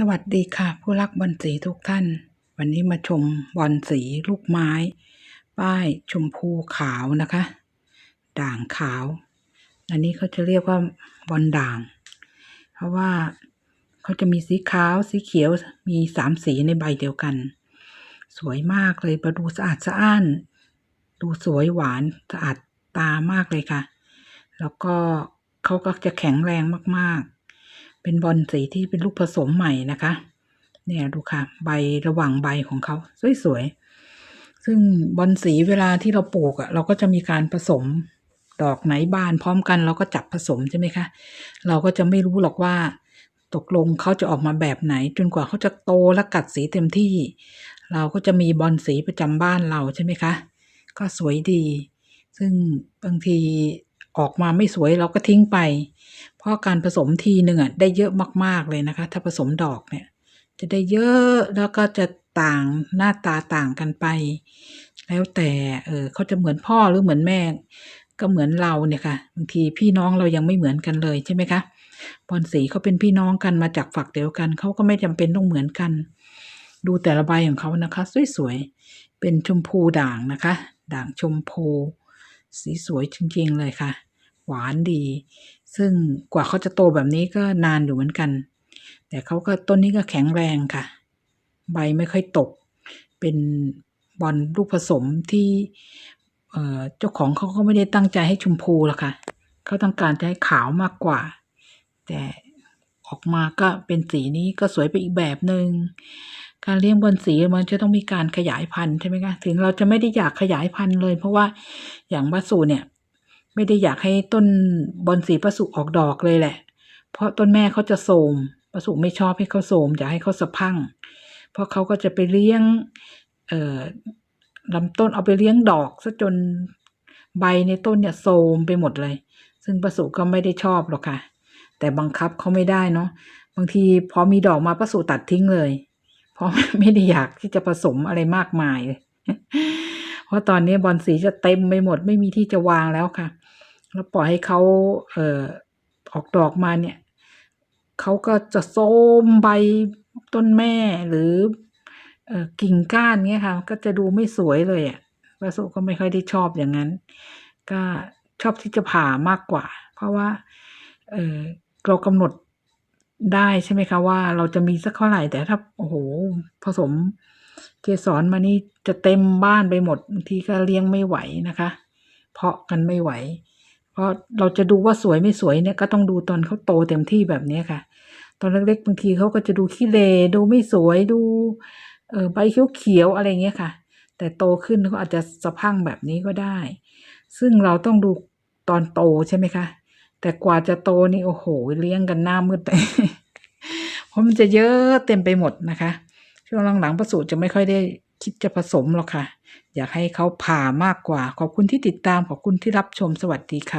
สวัสดีค่ะผู้รักบอลสีทุกท่าน วันนี้มาชมบอลสีลูกไม้ ป้ายชมพูขาวนะคะ ด่างขาว อันนี้เขาจะเรียกว่าบอลด่าง เพราะว่าเขาจะมีสีขาวสีเขียวมีสามสีในใบเดียวกัน สวยมากเลยประดูสะอาดสะอ้าน ดูสวยหวานสะอาดตามากเลยค่ะ แล้วก็เขาก็จะแข็งแรงมากๆ เป็นบอลสีที่เป็นลูกผสมใหม่นะคะ เนี่ยดูค่ะ ใบระหว่างใบของเขาสวยๆ ซึ่งบอลสีเวลาที่เราปลูกอะ่ะ เราก็จะมีการผสมดอกไหนบานพร้อมกันเราก็จับผสมใช่ไหมคะ เราก็จะไม่รู้หรอกว่า ตกลงเขาจะออกมาแบบไหน จนกว่าเขาจะโตและกัดสีเต็มที่ เราก็จะมีบอลสีประจำบ้านเราใช่ไหมคะ ก็สวยดี ซึ่งบางที ออกมาไม่สวยเราก็ทิ้งไป เพราะการผสมทีหนึ่งอะได้เยอะมากๆเลยนะคะ ถ้าผสมดอกเนี่ย จะได้เยอะแล้วก็จะต่างหน้าตาต่างกันไป แล้วแต่เออเขาจะเหมือนพ่อหรือเหมือนแม่ ก็เหมือนเราเนี่ยค่ะบางทีพี่น้องเรายังไม่เหมือนกันเลยใช่ไหมคะบอลสีเขาเป็นพี่น้องกันมาจากฝักเดียวกันเขาก็ไม่จำเป็นต้องเหมือนกัน ดูแต่ละใบของเขานะคะ สวยๆเป็นชมพูด่างนะคะ ด่างชมพู สีสวยจริงๆเลยค่ะ หวานดี ซึ่งกว่าเขาจะโตแบบนี้ก็นานอยู่เหมือนกัน แต่เขาก็ต้นนี้ก็แข็งแรงค่ะ ใบไม่ค่อยตก เป็นบอลลูกผสมที่เจ้าของเขาก็ไม่ได้ตั้งใจให้ชมพูหรอกค่ะ เขาต้องการจะให้ขาวมากกว่า แต่ออกมาก็เป็นสีนี้ก็สวยไปอีกแบบหนึง่งการเลี้ยงบอลสีมันจะต้องมีการขยายพันธุ์ใช่ไหมคะ ถึงเราจะไม่ได้อยากขยายพันธุ์เลย เพราะว่าอย่างวัสูเนี่ย ไม่ได้อยากให้ต้นบอลสีประสุออกดอกเลยแหละ เพราะต้นแม่เขาจะโทรมประสุไม่ชอบให้เขาโทรมอยากให้เขาสะพัง เพราะเขาก็จะไปเลี้ยง เอ่อลำต้นเอาไปเลี้ยงดอกซะจนใบในต้นเนี่ยโทรมไปหมดเลย ซึ่งประสุก็ไม่ได้ชอบหรอกค่ะ แต่บังคับเขาไม่ได้เนาะบางทีพอมีดอกมาประสูตัดทิ้งเลย เพราะไม่ได้อยากที่จะผสมอะไรมากมาย เพราะตอนนี้บอลสีจะเต็มไปหมดไม่มีที่จะวางแล้วค่ะ แล้วปล่อยให้เขาเอ่อออกดอกมาเนี่ยเขาก็จะโทรมใบต้นแม่หรือเอ่อกิ่งก้านเงี้ยค่ะ ก็จะดูไม่สวยเลยอะ่ะประสุก็ไม่ค่อยได้ชอบอย่างนั้น ก็ชอบที่จะผ่ามากกว่า เพราะว่าเออเรากำหนดได้ใช่ไหมคะว่าเราจะมีสักเท่าไหร่แต่ถ้าโอ้โหผสม เกสรมานี่จะเต็มบ้านไปหมดบางทีก็เลี้ยงไม่ไหวนะคะ เพาะกันไม่ไหว เพราะเราจะดูว่าสวยไม่สวยเนี่ยก็ต้องดูตอนเขาโตเต็มที่แบบนี้ค่ะ ตอนเล็กๆบางทีเขาก็จะดูขี้เลดูไม่สวยดูเออใบเขียวๆอะไรเงี้ยค่ะ แต่โตขึ้นเขาอาจจะสะพังแบบนี้ก็ได้ ซึ่งเราต้องดูตอนโตใช่ไหมคะ แต่กว่าจะโตนี่โอ้โหเลี้ยงกันหน้ามืดเพราะมันจะเยอะเต็มไปหมดนะคะ ช่วงหลังๆประสูตจะไม่ค่อยได้คิดจะผสมหรอกค่ะ อยากให้เขาผ่ามากกว่า ขอบคุณที่ติดตาม ขอบคุณที่รับชม สวัสดีค่ะ